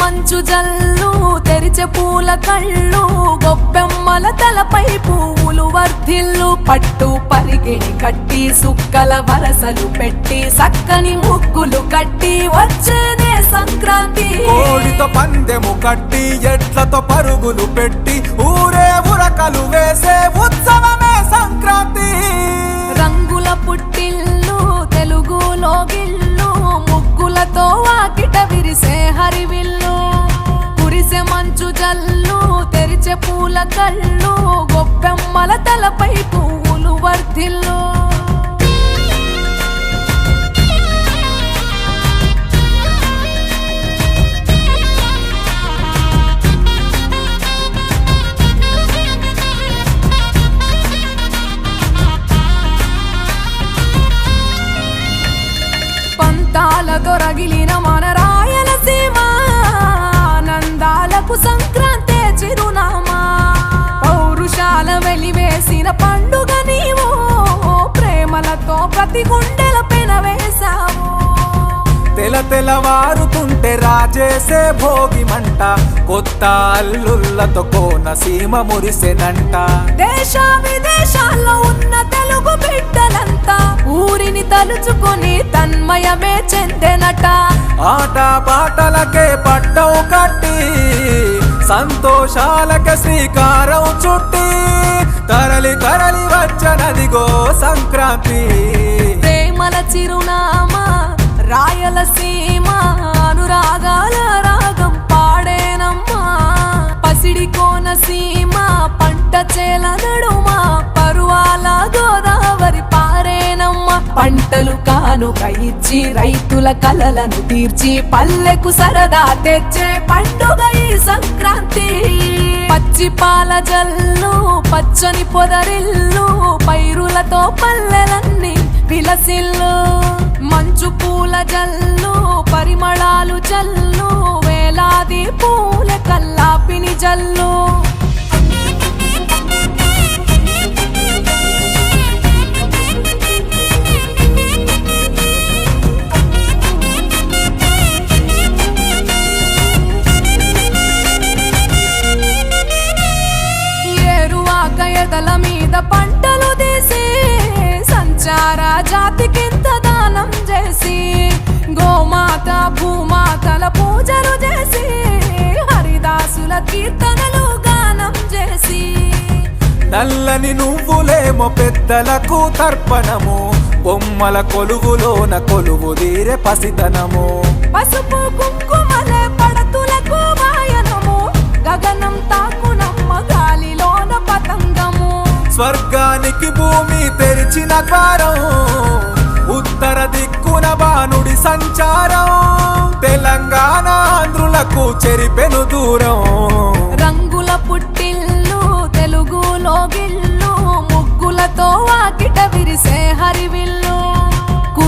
మంచు జల్లు తెరిచే పూల కళ్ళు గొప్పెమ్మల తలపై పువ్వులు వర్ధిల్లు. పట్టు పరిగిణి కట్టి సుక్కల వరసలు పెట్టి సక్కని ముగ్గులు కట్టి వచ్చేదే సంక్రాంతి. కోడితో పందెము కట్టి ఎట్లతో పరుగులు పెట్టి ఊరే ఉరకలు వేసే ఉత్సవమే సంక్రాంతి. రంగుల పుట్టిల్లు కురిసే హరివిల్లు కురిసే మంచు జల్లు తెరిచే పూల కళ్ళు గొప్పెమ్మల తలపై పువ్వులు వర్ధిల్లు. పంతాలతో మా ప్రతి గుండెల పెనవేశావు తెల తెలవారుతుంటే రాజేసే భోగి మంట కొత్త అల్లుళ్ళతో కోన సీమ మురిసెనంట. దేశ విదేశాల్లో ఉన్న తెలుగు బిడ్డలంతా ఊరిని తలుచుకొని తన్మయమే చెందెనట. ఆట పాటలకే పట్టవు కట్టి సంతోషాలకే శ్రీకారం చుట్టి తరలి తరలి వచ్చనదిగో సంక్రాంతి. ప్రేమల చిరునామా రాయలసీమ అనురాగాల రాగం పాడేనమ్మా. పసిడి కోనసీమ పంట చేల నడుమా పరువాల గోదావరి పారేనమ్మా. పంటలు కానుక ఇచ్చి రైతుల కలలను తీర్చి పల్లెకు సరదా తెచ్చే పండుగ ఈ సంక్రాంతి. పచ్చి పాల జల్లు పచ్చని పొదరిల్లు పైరులతో పల్లెలన్నీ విలసిల్లు మంచు పూల జల్లు పరిమళాలు జల్లు వేలాది పూల కల్లాపిని జల్లు. ఏరువాక ఎదల మీద పంటలు తీసి సంచార జాతికింత దానం చేసి గోమాత భూమాతల పూజలు చేసి హరిదాసుల కీర్తనలు గానం చేసి. నల్లని నువ్వులేమో పెద్దలకు తర్పణము బొమ్మల కొలువులోన కొలువు తీరే పసితనము. పసుపు కుంకుమలే పడతులకు వాయనము గగనం తాకునమ్మ గాలిలోన పతంగము. స్వర్గానికి భూమి తెరిచిన ద్వారం దిక్కున బానుడి సంచారం. తెలంగాణ ఆంధ్రులకు చెరిపెను దూరం. రంగుల పుట్టిల్లు తెలుగులో గిల్లు ముగ్గులతో వాకిట విరిసే హరివిల్లు.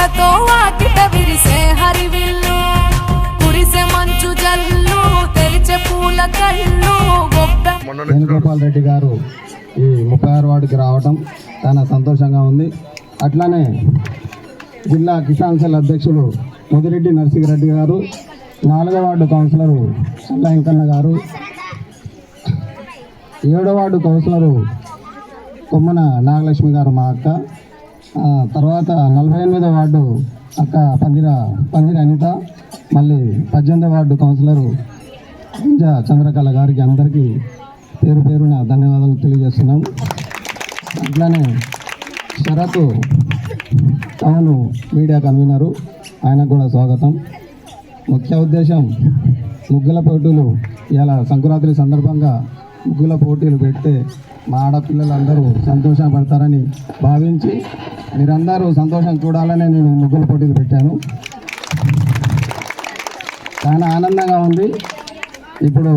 ముగ్గులతో వాకిట విరిసే హరివిల్లు కురిసే మంచు జల్లు తెరిచే పూల కళ్ళు గొప్ప వేణుగోపాల్ రెడ్డి గారు ఈ ముప్పై ఆరు వార్డుకి రావటం చాలా సంతోషంగా ఉంది. అట్లానే జిల్లా కిసాన్ సెల్ అధ్యక్షులు ముదిరెడ్డి నరసింహరెడ్డి గారు నాలుగో వార్డు కౌన్సిలరు చల్ల వెంకన్న గారు ఏడో వార్డు కౌన్సిలరు కొమ్మన నాగలక్ష్మి గారు మా అక్క తర్వాత నలభై ఎనిమిదో వార్డు అక్క పందిర పందిర అనిత మళ్ళీ పద్దెనిమిదో వార్డు కౌన్సిలరు ఇంకా చంద్రకళ గారికి అందరికీ పేరు పేరున ధన్యవాదాలు తెలియజేస్తున్నాం. అట్లానే శరత్ టౌన్ మీడియా కన్వీనరు ఆయనకు కూడా స్వాగతం. ముఖ్య ఉద్దేశం ముగ్గుల పోటీలు ఇలా సంక్రాంతి సందర్భంగా ముగ్గుల పోటీలు పెడితే మా ఆడపిల్లలందరూ సంతోషపడతారని భావించి మీరందరూ సంతోషం చూడాలని నేను ముగ్గుల పోటీలు పెట్టాను. చాలా ఆనందంగా ఉంది. ఇప్పుడు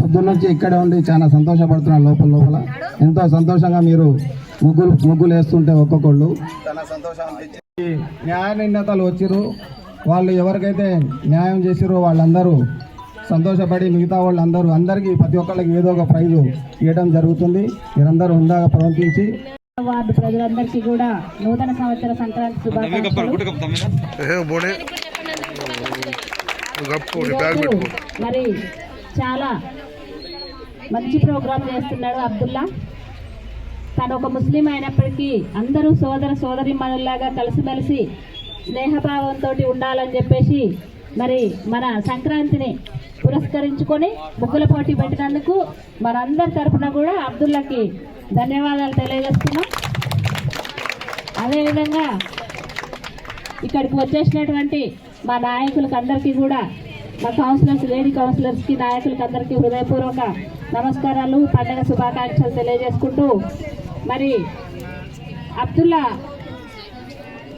పొద్దున్నొచ్చి ఇక్కడే ఉండి చాలా సంతోషపడుతున్నారు లోపల లోపల. ఎంతో సంతోషంగా మీరు ముగ్గులు ముగ్గులు వేస్తుంటే ఒక్కొక్కళ్ళు. చాలా సంతోషం న్యాయ నిర్ణేతలు వచ్చిర్రు. వాళ్ళు ఎవరికైతే న్యాయం చేసిరో వాళ్ళందరూ సంతోషపడి మిగతా వాళ్ళందరూ అందరికీ ప్రతి ఒక్కళ్ళకి ఏదో ఒక ప్రైజు ఇవ్వడం జరుగుతుంది. మీరందరూ ఉందాగా ప్రవర్తించి వార్డు ప్రజలందరికీ కూడా నూతన సంవత్సర సంక్రాంతి శుభాకాంక్షలు. మరి చాలా మంచి ప్రోగ్రాం చేస్తున్నాడు అబ్దుల్లా. తను ఒక ముస్లిం అయినప్పటికీ అందరూ సోదర సోదరి మనలాగా కలిసిమెలిసి స్నేహభావంతో ఉండాలని చెప్పేసి మరి మన సంక్రాంతిని పురస్కరించుకొని ముగ్గుల పోటీ పెట్టినందుకు మనందరి తరఫున కూడా అబ్దుల్లాకి ధన్యవాదాలు తెలియజేస్తున్నాం. అదేవిధంగా ఇక్కడికి వచ్చేసినటువంటి మా నాయకులకు అందరికీ కూడా మా కౌన్సిలర్స్ లేడీ కౌన్సిలర్స్కి నాయకులకు అందరికీ హృదయపూర్వక నమస్కారాలు పండగ శుభాకాంక్షలు తెలియజేసుకుంటూ మరి అబ్దుల్లా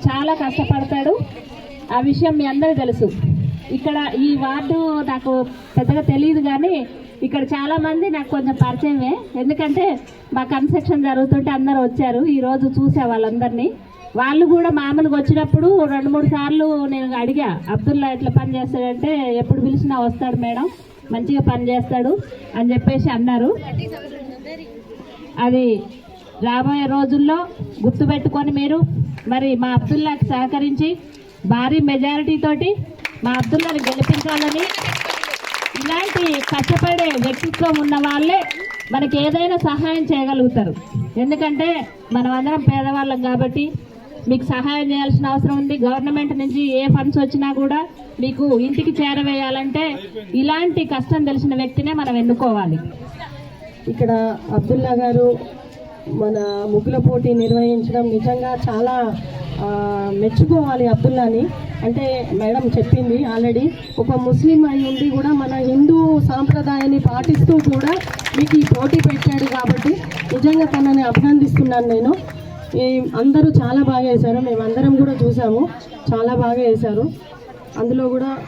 చాలా కష్టపడతాడు. ఆ విషయం మీ అందరూ తెలుసు. ఇక్కడ ఈ వార్డు నాకు పెద్దగా తెలియదు కానీ ఇక్కడ చాలా మంది నాకు కొంచెం పరిచయమే. ఎందుకంటే మా కన్స్ట్రక్షన్ జరుగుతుంటే అందరూ వచ్చారు. ఈరోజు చూసా వాళ్ళందరినీ. వాళ్ళు కూడా మామూలుగా వచ్చినప్పుడు రెండు మూడు సార్లు నేను అడిగా అబ్దుల్లా ఎట్లా పని చేస్తాడంటే ఎప్పుడు పిలిచినా వస్తాడు మేడం మంచిగా పని చేస్తాడు అని చెప్పేసి అన్నారు. అది రాబోయే రోజుల్లో గుర్తుపెట్టుకొని మీరు మరి మా అబ్దుల్లాకి సహకరించి భారీ మెజారిటీ తోటి మా అబ్దుల్లాని గెలిపించాలని ఇలాంటి కష్టపడే వ్యక్తిత్వం ఉన్న వాళ్ళే మనకి ఏదైనా సహాయం చేయగలుగుతారు. ఎందుకంటే మనం అందరం పేదవాళ్ళం కాబట్టి మీకు సహాయం చేయాల్సిన అవసరం ఉంది. గవర్నమెంట్ నుంచి ఏ ఫండ్స్ వచ్చినా కూడా మీకు ఇంటికి చేరవేయాలంటే ఇలాంటి కష్టం తెలిసిన వ్యక్తినే మనం ఎన్నుకోవాలి. ఇక్కడ అబ్దుల్లా గారు మన ముగ్గుల పోటీ నిర్వహించడం నిజంగా చాలా మెచ్చుకోవాలి అబ్దుల్లాని. అంటే మేడం చెప్పింది ఆల్రెడీ ఒక ముస్లిం అయి ఉండి కూడా మన హిందూ సాంప్రదాయాన్ని పాటిస్తూ కూడా మీకు ఈ పోటీ పెట్టాడు కాబట్టి నిజంగా తనని అభినందిస్తున్నాను నేను. అందరూ చాలా బాగా వేశారు మేమందరం కూడా చూసాము చాలా బాగా వేశారు. అందులో కూడా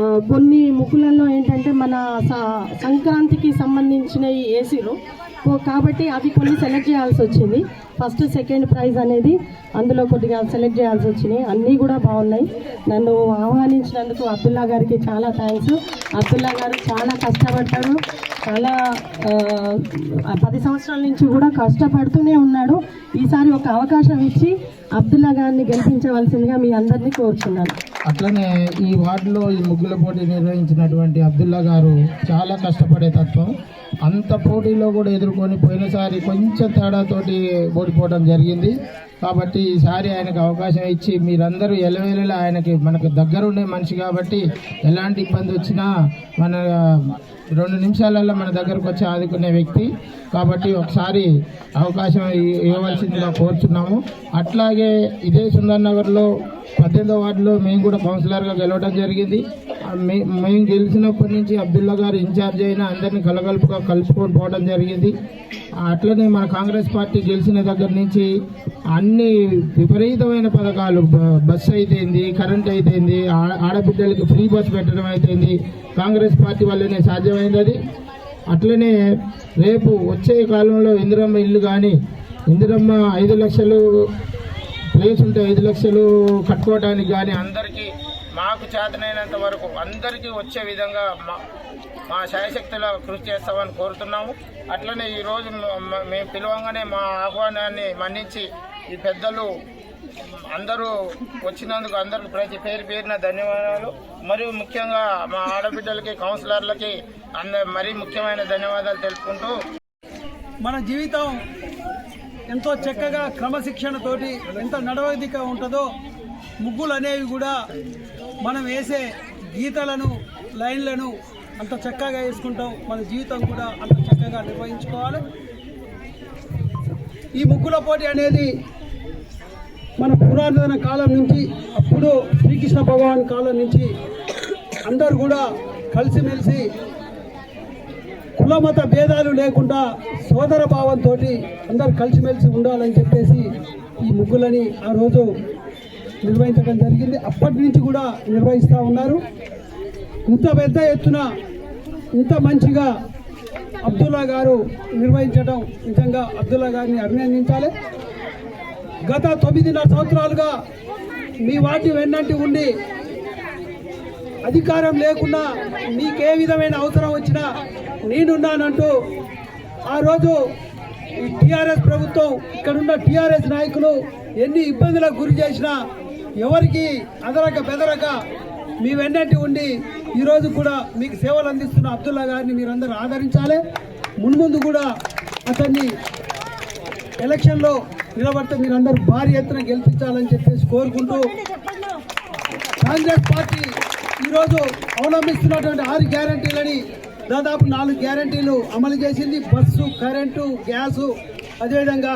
కొన్ని ముక్కులలో ఏంటంటే మన స- సంక్రాంతికి సంబంధించినవి వేసిరు కాబట్టి అవి కొన్ని సెలెక్ట్ చేయాల్సి వచ్చింది. ఫస్ట్ సెకండ్ ప్రైజ్ అనేది అందులో కొద్దిగా సెలెక్ట్ చేయాల్సి వచ్చినాయి. అన్నీ కూడా బాగున్నాయి. నన్ను ఆహ్వానించినందుకు అబ్దుల్లా గారికి చాలా థ్యాంక్స్ అబ్దుల్లా గారు చాలా కష్టపడ్డారు చాలా పది సంవత్సరాల నుంచి కూడా కష్టపడుతూనే ఉన్నాడు. ఈసారి ఒక అవకాశం ఇచ్చి అబ్దుల్లా గారిని గెలిపించవలసిందిగా మీ అందరినీ కోరుచున్నాను. అట్లనే ఈ వార్డులో ఈ ముగ్గుల పోటీ నిర్వహించినటువంటి అబ్దుల్లా గారు చాలా కష్టపడే తత్వం. అంత పోటీలో కూడా ఎదుర్కొని పోయినసారి కొంచెం తేడాతోటి ఓడిపోవడం జరిగింది. కాబట్టి ఈసారి ఆయనకు అవకాశం ఇచ్చి మీరందరూ ఎలవేళలా ఆయనకి మనకు దగ్గరుండే మనిషి కాబట్టి ఎలాంటి ఇబ్బంది వచ్చినా మన రెండు నిమిషాలలో మన దగ్గరకు వచ్చి ఆదుకునే వ్యక్తి. కాబట్టి ఒకసారి అవకాశం ఇవ్వవలసిందిగా కోరుచున్నాము. అట్లాగే ఇదే సుందర్ నగర్లో పద్దెనిమిదో వార్డులో మేము కూడా కౌన్సిలర్గా గెలవడం జరిగింది. మేము గెలిచినప్పటి నుంచి అబ్దుల్లా గారు ఇన్ఛార్జ్ అయినా అందరినీ కలగలుపుగా కలుపుకొని పోవడం జరిగింది. అట్లనే మన కాంగ్రెస్ పార్టీ గెలిచిన దగ్గర నుంచి అన్ని విపరీతమైన పథకాలు బస్సు అయితేంది కరెంట్ అయితేంది ఆ- ఆడబిడ్డలకి ఫ్రీ బస్ పెట్టడం అయితేంది కాంగ్రెస్ పార్టీ వల్లనే సాధ్యమైంది అది. అట్లనే రేపు వచ్చే కాలంలో ఇందిరమ్మ ఇల్లు కానీ ఇందిరమ్మ ఐదు లక్షలు ప్లేస్ ఉంటే ఐదు లక్షలు కట్టుకోవడానికి కానీ అందరికీ మాకు చేతనైనంత వరకు అందరికీ వచ్చే విధంగా మా మా శాయశక్తిలో కృషి చేస్తామని కోరుతున్నాము. అట్లనే ఈరోజు మేము పిలవంగానే మా ఆహ్వానాన్ని మన్నించి ఈ పెద్దలు అందరూ వచ్చినందుకు అందరికి ప్రతి పేరు పేరున ధన్యవాదాలు. మరియు ముఖ్యంగా మా ఆడబిడ్డలకి కౌన్సిలర్లకి అంద మరీ ముఖ్యమైన ధన్యవాదాలు తెలుపుకుంటూ మన జీవితం ఎంతో చక్కగా క్రమశిక్షణతోటి ఎంత నడవదిక ఉంటుందో ముగ్గులు అనేవి కూడా మనం వేసే గీతలను లైన్లను అంత చక్కగా వేసుకుంటాం. మన జీవితం కూడా అంత చక్కగా నిర్వహించుకోవాలి. ఈ ముగ్గుల పోటీ అనేది మన పురాతన కాలం నుంచి అప్పుడు శ్రీకృష్ణ భగవాన్ కాలం నుంచి అందరు కూడా కలిసిమెలిసి కులమత భేదాలు లేకుండా సోదర భావంతో అందరు కలిసిమెలిసి ఉండాలని చెప్పేసి ఈ ముగ్గులని ఆ రోజు నిర్వహించడం జరిగింది. అప్పటి నుంచి కూడా నిర్వహిస్తూ ఉన్నారు. ఇంత పెద్ద ఎత్తున ఇంత మంచిగా అబ్దుల్లా గారు నిర్వహించడం నిజంగా అబ్దుల్లా గారిని అభినందించాలి. గత తొమ్మిదిన్నర సంవత్సరాలుగా మీ వాటి వెన్నంటి ఉండి అధికారం లేకున్నా నీకే విధమైన అవసరం వచ్చినా నేనున్నానంటూ ఆ రోజు ఈ టీఆర్ఎస్ ప్రభుత్వం ఇక్కడున్న టీఆర్ఎస్ నాయకులు ఎన్ని ఇబ్బందులకు గురి చేసినా ఎవరికి అదరక బెదరక మీ వెన్నంటి ఉండి ఈరోజు కూడా మీకు సేవలు అందిస్తున్న అబ్దుల్లా గారిని మీరందరూ ఆదరించాలి. మున్ముందు కూడా అతన్ని ఎలక్షన్లో నిలబడితే మీరందరూ భారీ ఎత్తున గెలిపించాలని చెప్పేసి కోరుకుంటూ కాంగ్రెస్ పార్టీ ఈరోజు అవలంబిస్తున్నటువంటి ఆరు గ్యారంటీలని దాదాపు నాలుగు గ్యారంటీలు అమలు చేసింది. బస్సు కరెంటు గ్యాసు అదేవిధంగా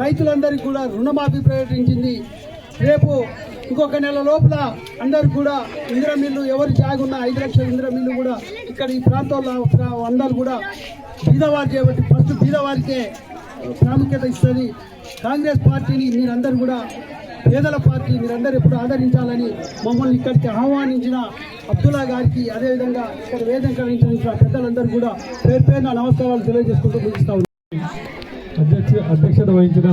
రైతులందరికీ కూడా రుణమాఫీ ప్రకటించింది. రేపు ఇంకొక నెల లోపల అందరు కూడా ఇంద్రమిల్లు ఎవరు జాగున్న ఐదు లక్షల ఇంద్రమిల్లు కూడా ఇక్కడ ఈ ప్రాంతంలో అందరు అందరూ కూడా బీదవారు చేయబట్టి ఫస్ట్ బీదవారికే ప్రాముఖ్యత ఇస్తుంది. కాంగ్రెస్ పార్టీని మీరందరూ కూడా పేదల పార్టీ మీరందరూ ఎప్పుడు ఆదరించాలని మమ్మల్ని ఇక్కడికి ఆహ్వానించిన అబ్దుల్లా గారికి అదేవిధంగా ఇక్కడ వేదిక పెద్దలందరూ కూడా పేరు పేరున నమస్కారాలు తెలియజేసుకుంటూ ముగిస్తా అధ్యక్ష అధ్యక్షత వహించిన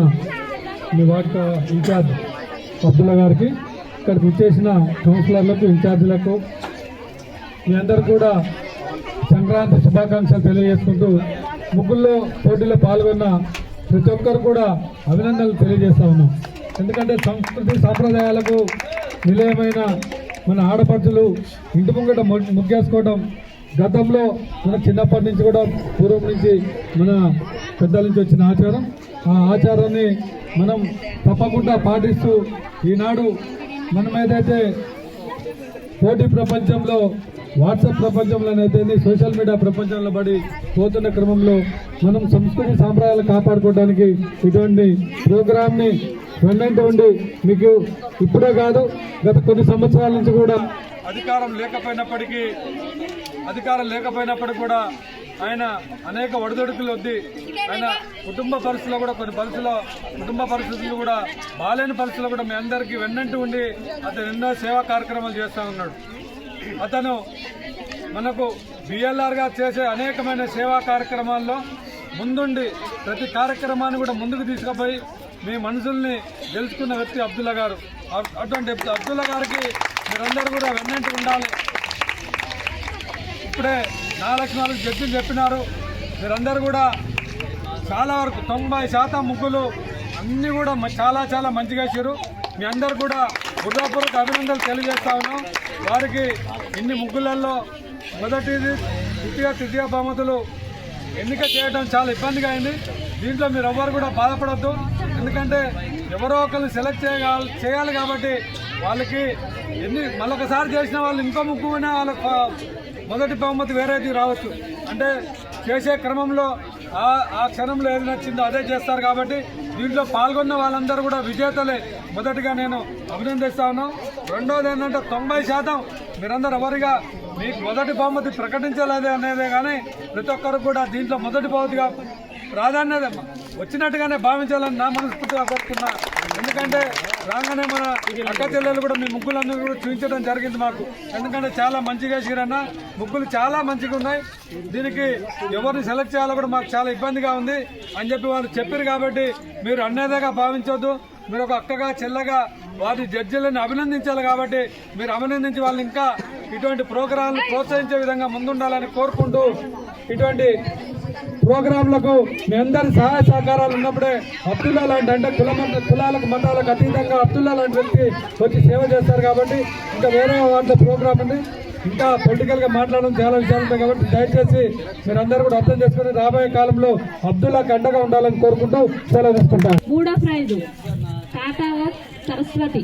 మీ వార్త ఇన్ఛార్జ్ అబ్దుల్లా గారికి ఇక్కడికి వచ్చేసిన కౌన్సిలర్లకు ఇన్ఛార్జీలకు మీ అందరు కూడా సంక్రాంతి శుభాకాంక్షలు తెలియజేసుకుంటూ ముగ్గుల్లో పోటీలో పాల్గొన్న ప్రతి ఒక్కరు కూడా అభినందనలు తెలియజేస్తా ఉన్నాం. ఎందుకంటే సంస్కృతి సాంప్రదాయాలకు నిలయమైన మన ఆడపడుచులు ఇంటి ముంగట ముగ్గేసుకోవడం గతంలో మన చిన్నప్పటి నుంచి కూడా పూర్వం నుంచి మన పెద్దల నుంచి వచ్చిన ఆచారం. ఆ ఆచారాన్ని మనం తప్పకుండా పాటిస్తూ ఈనాడు మనం ఏదైతే పోటీ ప్రపంచంలో వాట్సాప్ ప్రపంచంలోనైతే సోషల్ మీడియా ప్రపంచంలో పడి పోతున్న క్రమంలో మనం సంస్కృతి సాంప్రదాయాలు కాపాడుకోవడానికి ఇటువంటి ప్రోగ్రామ్ని వెన్నంటి ఉండి మీకు ఇప్పుడే కాదు గత కొన్ని సంవత్సరాల నుంచి కూడా అధికారం లేకపోయినప్పటికీ అధికారం లేకపోయినప్పటికీ కూడా ఆయన అనేక ఒడిదొడుకులు వద్ది ఆయన కుటుంబ పరిస్థితుల్లో కూడా కొన్ని పరిస్థితుల్లో కుటుంబ పరిస్థితులు కూడా బాలేని పరిస్థితుల్లో కూడా మీ అందరికీ వెన్నంటి ఉండి అతను ఎన్నో సేవా కార్యక్రమాలు చేస్తూ ఉన్నాడు. అతను మనకు బిఎల్ఆర్గా చేసే అనేకమైన సేవా కార్యక్రమాల్లో ముందుండి ప్రతి కార్యక్రమాన్ని కూడా ముందుకు తీసుకుపోయి మీ మనసుల్ని గెలుచుకున్న వ్యక్తి అబ్దుల్లా గారు. అటువంటి అబ్దుల్లా గారికి మీరందరూ కూడా వెన్నంటి ఉండాలి. ఇప్పుడే నాలుగు నాలుగు జడ్జిలు చెప్పినారు. మీరందరూ కూడా చాలా వరకు తొంభై శాతం ముగ్గులు అన్నీ కూడా చాలా చాలా మంచిగా వేసారు మీ అందరు కూడా హృదయపూర్వక అభినందనలు తెలియజేస్తా ఉన్నాం. వారికి ఇన్ని ముగ్గులలో మొదటిది ద్వితీయ తృతీయ బహుమతులు ఎన్నిక చేయడం చాలా ఇబ్బందిగా అయింది. దీంట్లో మీరు ఎవ్వరు కూడా బాధపడద్దు. ఎందుకంటే ఎవరో ఒకరు సెలెక్ట్ చేయాలి చేయాలి కాబట్టి వాళ్ళకి ఎన్ని మళ్ళొకసారి చేసిన వాళ్ళు ఇంకో ముగ్గునే వాళ్ళ మొదటి బహుమతి వేరేది రావచ్చు. అంటే చేసే క్రమంలో ఆ ఆ క్షణంలో ఏది నచ్చిందో అదే చేస్తారు కాబట్టి దీంట్లో పాల్గొన్న వాళ్ళందరూ కూడా విజేతలే. మొదటిగా నేను అభినందిస్తా ఉన్నాం. రెండోది ఏంటంటే తొంభై శాతం మీరందరూ ఎవరిగా మీకు మొదటి బహుమతి ప్రకటించలేదు అనేదే కానీ ప్రతి ఒక్కరు కూడా దీంట్లో మొదటి బహుమతిగా ప్రాధాన్యత వచ్చినట్టుగానే భావించాలని నా మనస్ఫూర్తిగా కోరుతున్నా. ఎందుకంటే రాగానే మన అక్క చెల్లెలు కూడా మీ ముగ్గులందరూ కూడా చూపించడం జరిగింది మాకు. ఎందుకంటే చాలా మంచిగా వేసిరన్న ముగ్గులు చాలా మంచిగా ఉన్నాయి. దీనికి ఎవరిని సెలెక్ట్ చేయాలో కూడా మాకు చాలా ఇబ్బందిగా ఉంది అని చెప్పి వాళ్ళు చెప్పారు కాబట్టి మీరు అన్నేదాగా భావించొద్దు. మీరు ఒక అక్కగా చెల్లగా వారి జడ్జిలను అభినందించాలి కాబట్టి మీరు అభినందించి వాళ్ళు ఇంకా ఇటువంటి ప్రోగ్రాంలు ప్రోత్సహించే విధంగా ముందుండాలని కోరుకుంటూ ఇటువంటి ప్రోగ్రాంలకు మీ అందరి సహాయ సహకారాలు ఉన్నప్పుడే అబ్దుల్లా లాంటి అంటే కుల కులాలకు మతాలకు అతీతంగా అబ్దుల్లా లాంటి వ్యక్తి వచ్చి సేవ చేస్తారు కాబట్టి ఇంకా వేరే వాళ్ళ ప్రోగ్రామ్ ఉంది. ఇంకా పొలిటికల్గా మాట్లాడడం చాలా విషయాలు ఉంటాయి కాబట్టి దయచేసి మీరందరూ కూడా అర్థం చేసుకుని రాబోయే కాలంలో అబ్దుల్లాకి అండగా ఉండాలని కోరుకుంటూ సెలవు తీసుకుంటాను. మూడో ప్రైజ్. సరస్వతి.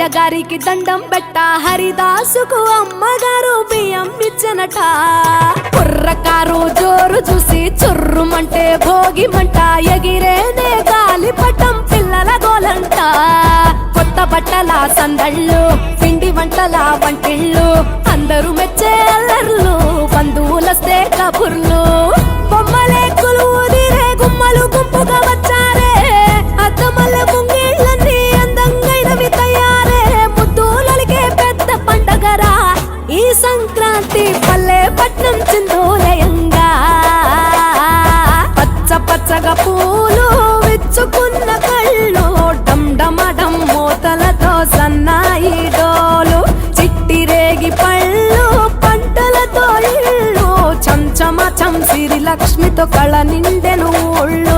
అయ్య గారికి దండం పెట్ట హరిదాసుకు అమ్మగారు బియ్యం ఇచ్చనట. కుర్రకారు జోరు చూసి చుర్రుమంటే భోగిమంట. ఎగిరేనే గాలిపటం పిల్లల గోలంట. కొత్త బట్టల సందళ్ళు పిండి వంటల వంటిళ్ళు. అందరూ మెచ్చే అల్లర్లు బంధువులస్తే కబుర్లు. పచ్చ పూలు విచ్చుకున్న కళ్ళు డమ్డమడం మూతలతో సన్నాయి డోలు. చిట్టి రేగి పళ్ళు పంటలతో ఇళ్ళు చంచమ చంసిరి లక్ష్మితో కళ నిండెను ఒళ్ళు.